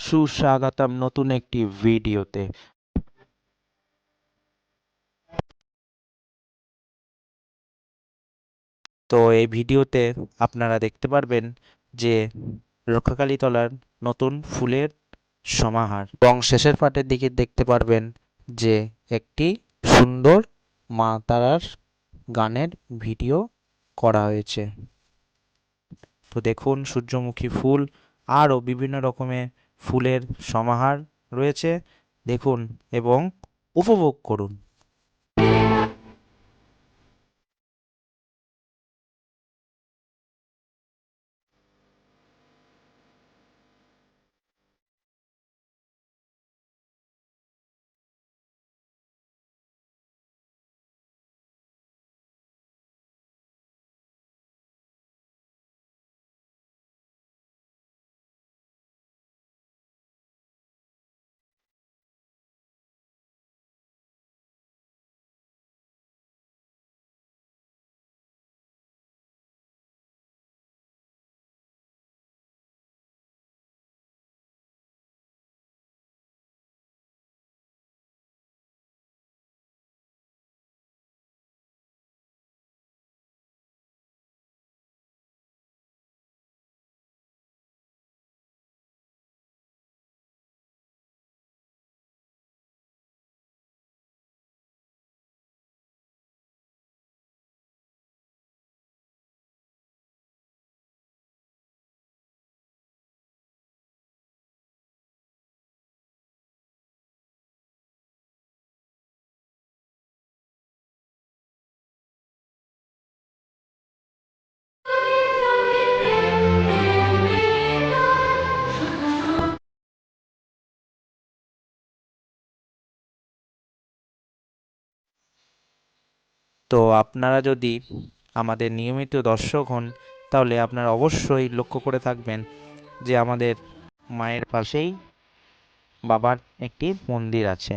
সুস্বাগতম নতুন একটি ভিডিওতে। তো এই ভিডিওতে আপনারা দেখতে পারবেন যে রক্ষাকালী তলার নতুন ফুলের সমাহার এবং শেষের পাটের দিকে দেখতে পারবেন যে একটি সুন্দর মা তারার গানের ভিডিও করা হয়েছে। তো দেখুন সূর্যমুখী ফুল আরও বিভিন্ন রকমের ফুলের সমাহার রয়েছে দেখুন এবং উপভোগ করুন। তো আপনারা যদি আমাদের নিয়মিত দর্শক হন, তাহলে আপনারা অবশ্যই লক্ষ্য করে থাকবেন যে আমাদের মায়ের পাশেই বাবার একটি মন্দির আছে।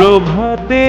প্রভাতে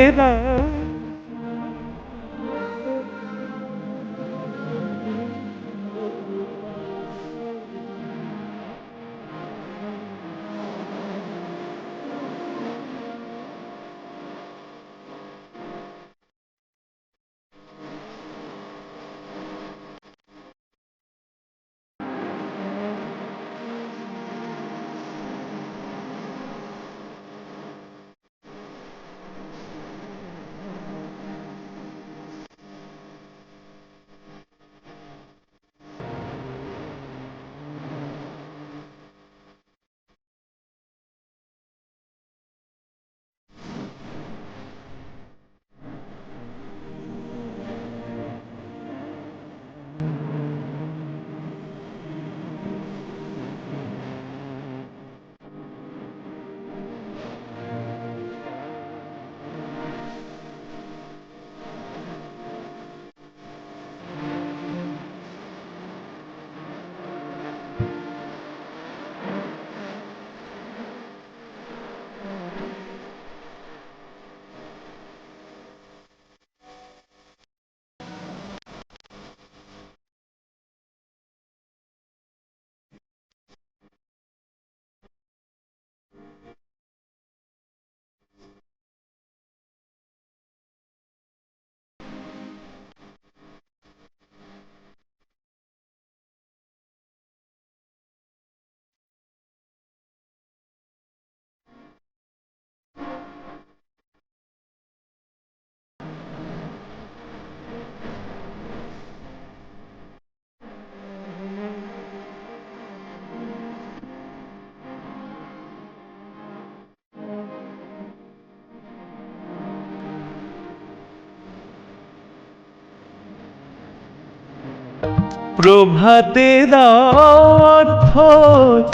প্রভাতে দাও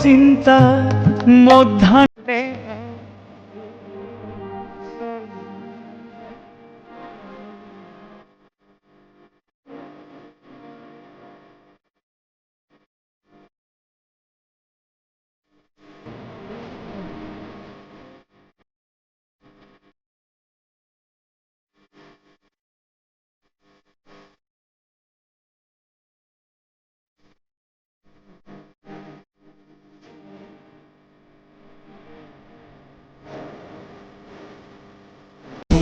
চিন্তা মধ্যাহ্নে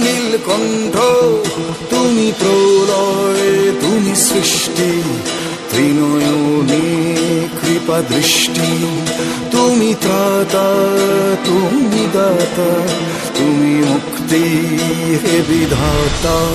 নীলকণ্ঠ তুমি প্রলয়, তুমি সৃষ্টি, ত্রিনয়নে কৃপা দৃষ্টি, তুমি ত্রাতা, তুমি দাতা, তুমি মুক্তি হে বিধাতা।